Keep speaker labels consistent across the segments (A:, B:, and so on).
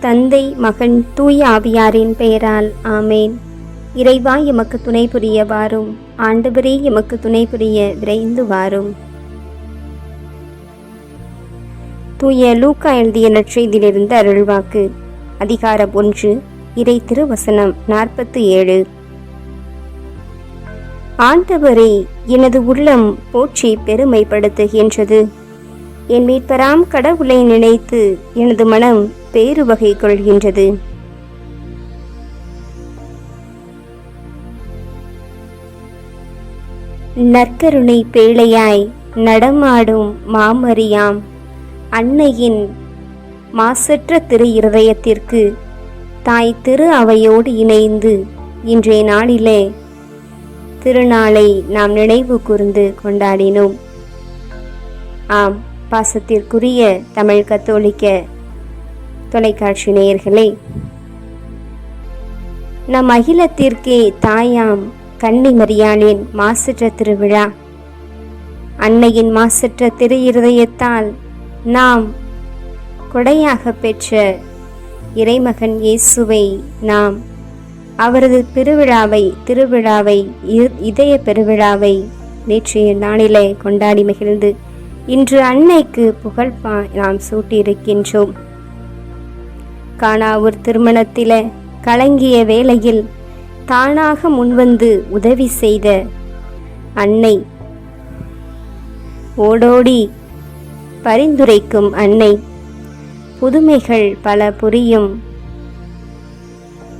A: தந்தை மகன் தூய ஆவியாரின் பெயரால் ஆமேன். இறைவா எமக்கு துணை புரிய வாரும். ஆண்டவரே எமக்கு துணை புரிய விரைந்து வாரும். தூய லூக்கா எழுதிய நற்செய்தியிலிருந்து அருள்வாக்கு. அதிகாரம் ஒன்று இறை திருவசனம் நாற்பத்தி ஏழு. ஆண்டவரே எனது உள்ளம் போற்றி பெருமைப்படுத்துகின்றது. என் மீட்பராம் கடவுளை நினைத்து எனது மனம் பேரு வகை கொள்கின்றது. நற்கருணை பேழையாய் நடமாடும் மாமரியாம் அன்னையின் மாசற்ற திரு இருதயத்திற்கு தாய் திரு அவையோடு இணைந்து இன்றைய நாளிலே திருநாளை நாம் நினைவு கூர்ந்து கொண்டாடினோம். ஆம் பாசத்திற்குரிய தமிழ் கத்தோலிக்க தொலைக்காட்சி நேயர்களே நம் அகிலத்திற்கே தாயாம் கன்னிமரியாளின் மாசற்ற திருவிழா. அன்னையின் மாசற்ற திரு இருதயத்தால் நாம் கொடையாக பெற்ற இறைமகன் இயேசுவை நாம் அவரது பெருவிழாவை திருவிழாவை இதய பெருவிழாவை நேற்றைய நாளிலே கொண்டாடி மகிழ்ந்து இன்று அன்னைக்கு புகழ் நாம் சூட்டியிருக்கின்றோம். காணாவூர் திருமணத்தில கலங்கிய வேளையில் தானாக முன்வந்து உதவி செய்த அன்னை. ஓடோடி பரிந்துரைக்கும் அன்னை. புதுமைகள் பல புரியும்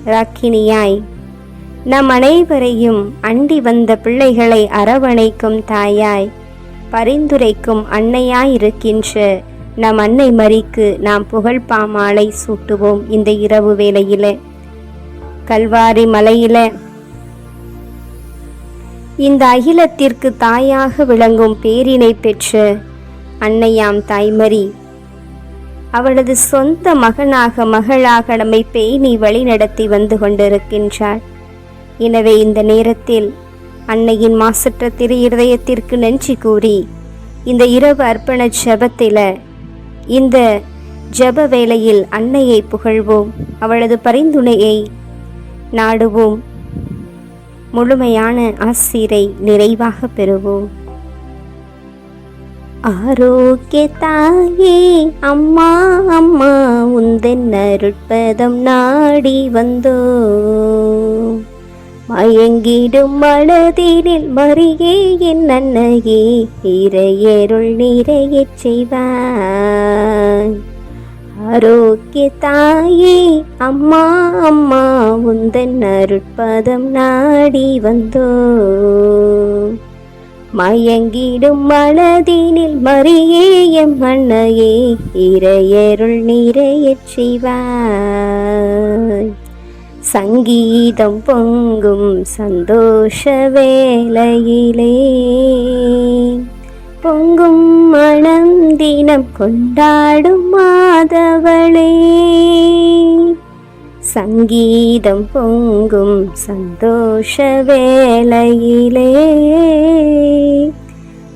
A: ராக்கினியாய். நம் அனைவரையும் அண்டி வந்த பிள்ளைகளை அரவணைக்கும் தாயாய் பரிந்துரைக்கும் அன்னையாயிருக்கின்ற நம் அன்னை மரிக்கு நாம் புகழ் பாமாலை சூட்டுவோம் இந்த இரவு வேளையில. கல்வாரி மலையில. இந்த அகிலத்திற்கு தாயாக விளங்கும் பேரினை பெற்ற அன்னையாம் தாய்மரி அவளது சொந்த மகனாக மகளாக நம்மை பேணி வழிநடத்தி வந்து கொண்டிருக்கின்றாள். எனவே இந்த நேரத்தில் அன்னையின் மாசற்ற திரு இருதயத்திற்கு நன்றி கூறி இந்த இரவு அர்ப்பண ஜெபத்தில இந்த ஜப வேளையில் அன்னையை புகழ்வோம். அவளது பரிந்துணையை நாடுவோம். முழுமையான ஆசிரை நிறைவாக பெறுவோம். ஆரோக்கிய தாயே அம்மா அம்மா உந்தன் அருட்பதம் நாடி வந்தோ. மயங்கிடும் மனதினில் மறியே என் அன்னையே இறையருள் நிறையச் செய்வார். ஆரோக்கிய தாயே அம்மா அம்மா உந்தன் அருட்பதம் நாடி வந்தோ. மயங்கிடும் மனதினில் மறியே எம் அன்னையே இறையருள் நிறையச் செய்வாய். சங்கீதம் பொங்கும் சந்தோஷ வேலையிலே தினம் கொண்டாடும் மாதவளே. சங்கீதம் பொங்கும் சந்தோஷ வேலையிலே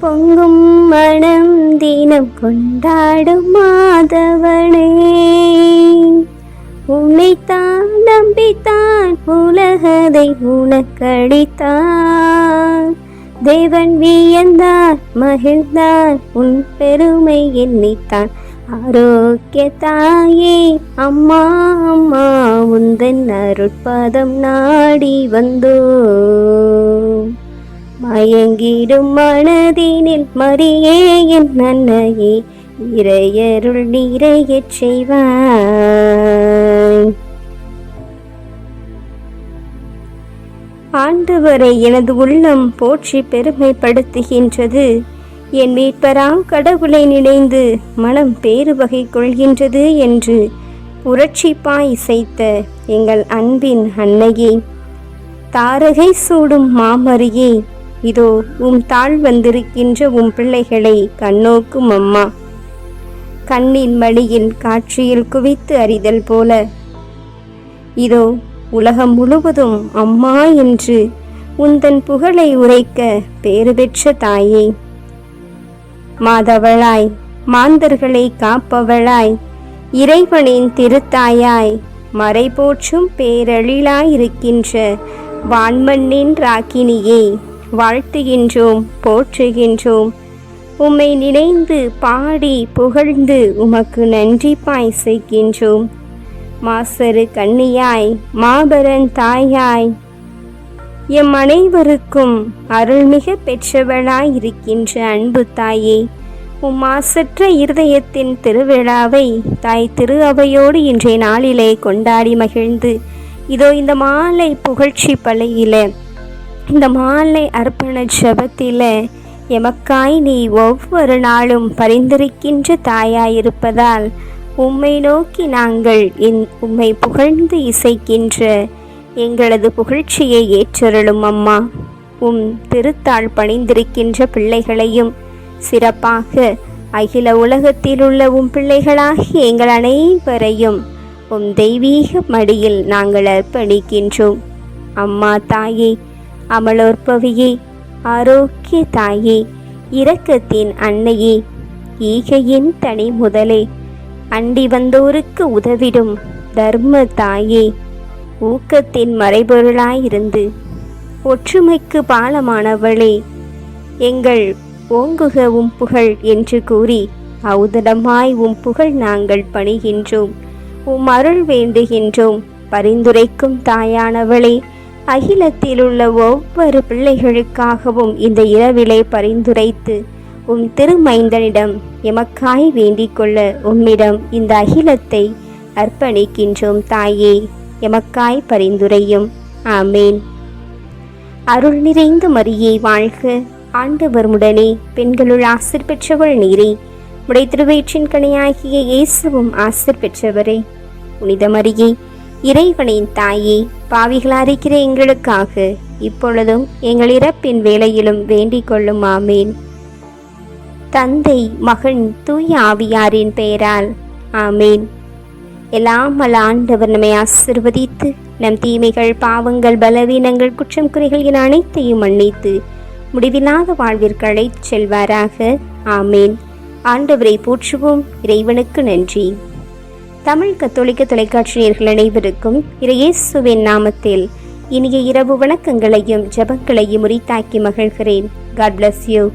A: பொங்கும் மனம் தினம் கொண்டாடும் மாதவனே உன்னைத்தான் நம்பித்தான் உலகதை உனக்கடித்தான். தேவன் வியந்தார் மகிழ்ந்தார் உன் பெருமை எண்ணித்தான் ஆரோக்கிய தாயே அம்மா அம்மா உந்தன் அருட்பதம் நாடி வந்தோ. மயங்கிடும் மனதினில் மறியே என் நன்னையே இறையருள் நிறையச் செய்வாய். ஆண்டவரை எனது உள்ளம் போற்றி பெருமைப்படுத்துகின்றது. என் மீட்பராம் கடவுளை நினைந்து மனம் பேறு வகை கொள்கின்றது என்று புரட்சிப்பாய் இசைத்த எங்கள் அன்பின் அன்னையே. தாரகை சூடும் மாமரியே இதோ உம் தாழ் வந்திருக்கின்ற உம் பிள்ளைகளை கண்ணோக்கும் அம்மா. கண்ணின் மணியில் காட்சியில் குவித்து அறிதல் போல இதோ உலகம் முழுவதும் அம்மா என்று உந்தன் புகழை உரைக்க பேறு பெற்ற தாயே. மாதவளாய் மாந்தர்களை காப்பவளாய் இறைவனின் திருத்தாயாய் மறைபோற்றும் பேரழிலாயிருக்கின்ற வான்மண்ணின் ராக்கினியே வாழ்த்துகின்றோம் போற்றுகின்றோம். உம்மை நினைந்து பாடி புகழ்ந்து உமக்கு நன்றி பாய் செய்கின்றோம் மாசரு கண்ணியாய் மாபரன் தாயாய். எம் அனைவருக்கும் அருள்மிக பெற்றவளாய் இருக்கின்ற அன்பு தாயே உம் மாசற்ற இருதயத்தின் திருவிழாவை தாய் திரு அவையோடு இன்றைய நாளிலே கொண்டாடி மகிழ்ந்து இதோ இந்த மாலை புகழ்ச்சி பலையில இந்த மாலை அர்ப்பண ஜபத்தில எமக்காய் நீ ஒவ்வொரு நாளும் பரிந்துரைக்கின்ற தாயாயிருப்பதால் உம்மை நோக்கி நாங்கள் என் உம்மை புகழ்ந்து இசைக்கின்ற எங்களது புகழ்ச்சியை ஏற்றருளும் அம்மா. உம் திருத்தாள் பணிந்திருக்கின்ற பிள்ளைகளையும் சிறப்பாக அகில உலகத்தில் உள்ள உம் பிள்ளைகளாகி எங்கள் அனைவரையும் உம் தெய்வீக மடியில் நாங்கள் அர்ப்பணிக்கின்றோம். அம்மா தாயே அமலோற்பவியே ஆரோக்கிய தாயே இரக்கத்தின் அன்னையே ஈகையின் தனி முதலே அண்டி வந்தோருக்கு உதவிடும் தர்ம தாயே. ஊக்கத்தின் மறைபொருளாயிருந்து ஒற்றுமைக்கு பாலமானவளே. எங்கள் ஓங்குக உம் புகழ் என்று கூறி ஔதடமாய் உம் புகழ் நாங்கள் பணிகின்றோம். உம் அருள் வேண்டுகின்றோம். பரிந்துரைக்கும் தாயானவளே அகிலத்தில் உள்ள ஒவ்வொரு பிள்ளைகளுக்காகவும் இந்த இரவிலே பரிந்துரைத்து உம் திருமைந்தனிடம் எமக்காய் வேண்டிக் கொள்ள உம்மிடம் இந்த அகிலத்தை அர்ப்பணிக்கின்றோம் தாயே. எமக்காய் பரிந்துரையும். ஆமேன். அருள் நிறைந்த மரியை வாழ்க. ஆண்டவர் முடனே பெண்களுள் ஆசிர் பெற்றவள் நீரே. உடை திருவயிற்றின் கணையாகிய இயேசுவும் ஆசிர் பெற்றவரே. புனித மரியை இறைவனின் தாயே பாவிகளாரிக்கிற எங்களுக்காக இப்பொழுதும் எங்கள் இறப்பின் வேலையிலும் வேண்டிக் கொள்ளும் ஆமேன். தந்தை மகன் தூய ஆவியாரின் பெயரால். ஆமேன். எல்லாம் வல்ல ஆண்டவர் நம்மை ஆசிர்வதித்து நம் தீமைகள் பாவங்கள் பலவீனங்கள் குற்றம் குறைகள் என அனைத்தையும் மன்னித்து முடிவில்லாத வாழ்விற்கு அழைத்து செல்வாராக. ஆமேன். ஆண்டவரை போற்றுவோம். இறைவனுக்கு நன்றி. தமிழ் கத்தோலிக்க தொலைக்காட்சியர்கள் அனைவருக்கும் இறையேசுவின் நாமத்தில் இனிய இரவு வணக்கங்களையும் ஜபங்களையும் உரித்தாக்கி மகிழ்கிறேன். God bless you